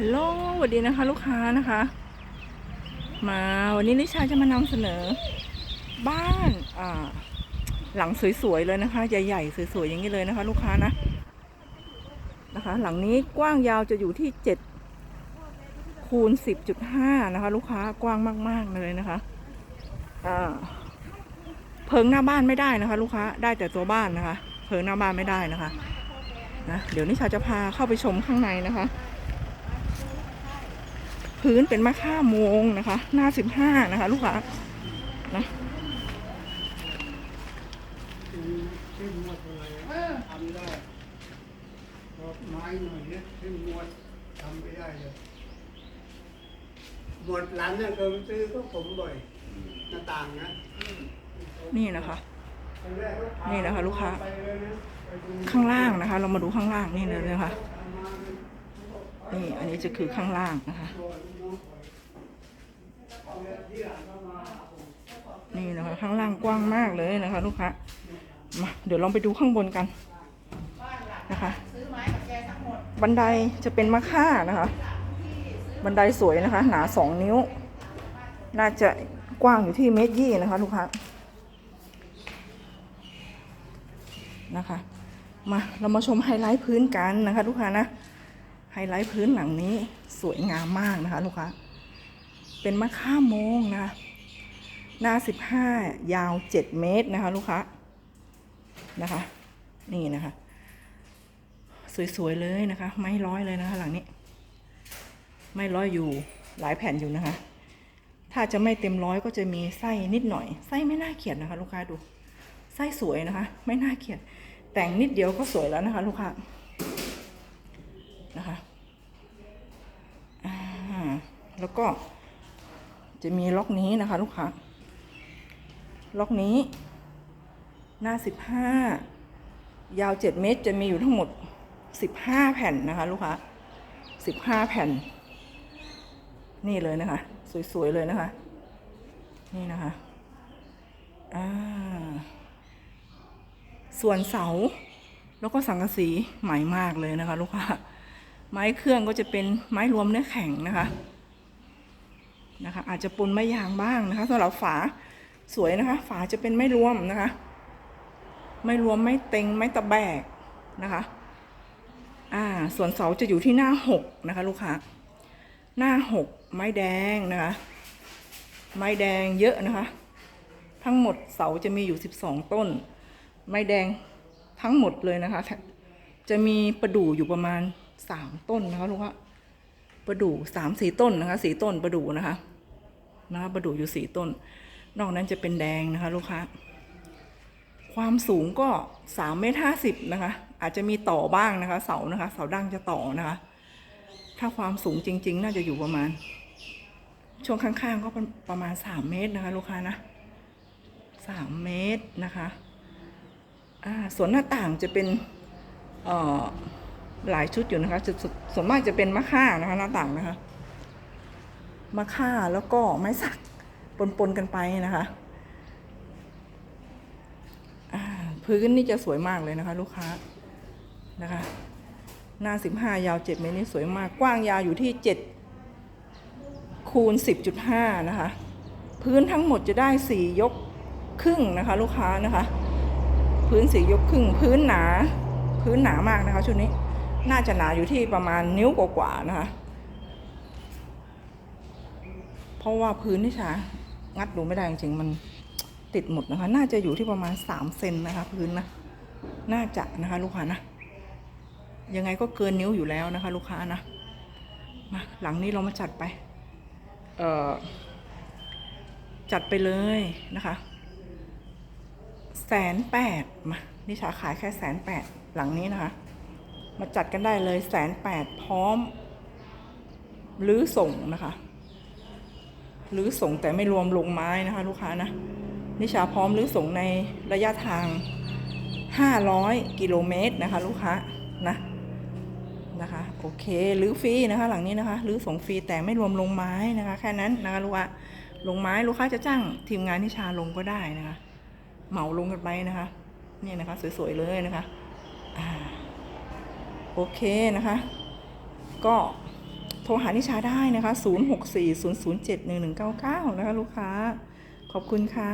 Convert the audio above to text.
ฮัลโหลสวัสดีนะคะ ลูกค้านะคะ มาวันนี้นิชาจะมานำเสนอ บ้านอ่าหลังสวยๆเลยนะคะ ใหญ่ๆสวยๆอย่างนี้เลยนะคะ ลูกค้านะนะคะ หลังนี้กว้างยาวจะอยู่ที่เจ็ดคูณสิบจุดห้านะคะ ลูกค้ากว้างมาก ๆเลยนะคะอ่าเพิงหน้าบ้านไม่ได้นะคะ ลูกค้าได้แต่ตัวบ้านนะคะ เพิงหน้าบ้านไม่ได้นะคะนะเดี๋ยวนิชาจะพาเข้าไปชมข้างในนะคะ พื้นเป็นมะค่าโมงนะคะ หน้าสิบห้านะคะ ลูกค้านะไรทำได้ดอไม้หน่อยเนี่ยเข้มวดทำไม่ได้เลยหมดหลังเนี่ยเคยซื้อก็ผมบ่อยหน้าต่างนะนี่นะคะ นี่นะคะ ลูกค้า ข้างล่างนะคะ เรามาดูข้างล่างนี่เลยนะคะ นี่อันนี้จะคือข้างล่างนะคะ นี่นะคะ ข้างล่างกว้างมากเลยนะคะ ลูกค้ามาเดี๋ยวลองไปดูข้างบนกันนะคะบันไดจะเป็นมะค่านะคะ บันไดสวยนะคะ หนาสองนิ้ว น่าจะกว้างอยู่ที่เมตรยี่นะคะ ลูกค้านะคะ มาเรามาชมไฮไลท์พื้นกันนะคะ ลูกค้านะ ไฮไลท์พื้นหลังนี้สวยงามมากนะคะลูกค้า เป็นมะค่าโมงนะ หน้าสิบห้ายาวเจ็ดเมตรนะคะ ลูกค้า นะคะ นี่นะคะ สวยๆเลยนะคะ ไม้ร้อยเลยนะคะ หลังนี้ ไม่ร้อยอยู่หลายแผ่นอยู่นะคะ ถ้าจะไม่เต็มร้อยก็จะมีไส้นิดหน่อย ไส้ไม่น่าเกลียดนะคะ ลูกค้าดู ไส้สวยนะคะ ไม่น่าเกลียด แต่งนิดเดียวก็สวยแล้วนะคะ ลูกค้านะคะ แล้วก็จะมีล็อกนี้นะคะ ลูกค้า ล็อกนี้ หน้าสิบห้ายาวเจ็ดเมตร จะมีอยู่ทั้งหมดสิบห้าแผ่นนะคะ ลูกค้าสิบห้าแผ่น นี่เลยนะคะ สวย ๆ เลยนะคะ นี่นะคะอ่าส่วนเสา แล้วก็สังกะสีใหม่มากเลยนะคะ ลูกค้า ไม้เครื่องก็จะเป็นไม้รวมเนื้อแข็งนะคะ นะคะอาจจะปนไม้ยางบ้างนะคะสำหรับฝาสวยนะคะ ฝาจะเป็นไม้รวมนะคะ ไม่รวมไม่เต็งไม่ตะแบกนะคะอ่าส่วนเสาจะอยู่ที่หน้าหกนะคะ ลูกค้าหน้าหกไม้แดงนะคะ ไม้แดงเยอะนะคะ ทั้งหมดเสาจะมีอยู่สิบสองต้น ไม้แดงทั้งหมดเลยนะคะ จะมีประดู่อยู่ประมาณสามต้นนะคะลูกค้าประดู่สามสี่ต้นนะคะสี่ต้นประดู่นะคะ นะคะประดู่อยู่สี่ต้น นอกนั้นจะเป็นแดงนะคะลูกค้า ความสูงก็สามเมตรห้าสิบนะคะ อาจจะมีต่อบ้างนะคะ เสานะคะ เสาดั้งจะต่อนะคะ ถ้าความสูงจริง ๆ น่าจะอยู่ประมาณ ช่วงข้างๆ ก็ประมาณสามเมตรนะคะ ลูกค้านะสามเมตรนะคะส่วนหน้าต่างจะเป็นหลายชุดอยู่นะคะสส่วนมากจะเป็นมะค่านะคะหน้าต่างนะคะ มะค่าแล้วก็ไม้สักปนๆกันไปนะคะพื้นนี่จะสวยมากเลยนะคะ ลูกค้านะคะ หน้า 15 ยาว 7 เมตรนี่สวยมาก กว้างยาวอยู่ที่ 7 คูณ 10.5 นะคะ พื้นทั้งหมดจะได้ 4 ยกครึ่งนะคะ ลูกค้านะคะ พื้นสียกครึ่ง พื้นหนา พื้นหนามากนะคะชุดนี้ น่าจะหนาอยู่ที่ประมาณนิ้วกว่าๆนะคะ เพราะว่าพื้นที่ช้างัดดูไม่ได้จริงๆมันติดหมดนะคะ น่าจะอยู่ที่ประมาณ3เซนนะคะ พื้นนะน่าจะนะคะ ลูกค้านะยังไงก็เกินนิ้วอยู่แล้วนะคะ ลูกค้านะมาหลังนี้เรามาจัดไป เอ่อ จัดไปเลยนะคะแสนแปดมานิชาขายแค่แสนแปดหลังนี้นะคะ มาจัดกันได้เลยแสนแปดพร้อมหรือส่งนะคะ หรือส่งแต่ไม่รวมลงไม้นะคะ ลูกค้านะนิชาพร้อมหรือส่งในระยะทาง 500 กิโลเมตรนะคะ ลูกค้านะนะคะโอเคหรือฟรีนะคะ หลังนี้นะคะหรือส่งฟรีแต่ไม่รวมลงไม้นะคะ แค่นั้นนะคะลูกค้าลงไม้ลูกค้าจะจ้างทีมงานนิชาลงก็ได้นะคะ เหมาลงกันไปนะคะนี่นะคะ สวยๆเลยนะคะอโอเคนะคะ ก็ ทรหานิชาได้นะคะ 0640071199 นะคะลูกค้า ขอบคุณค่ะ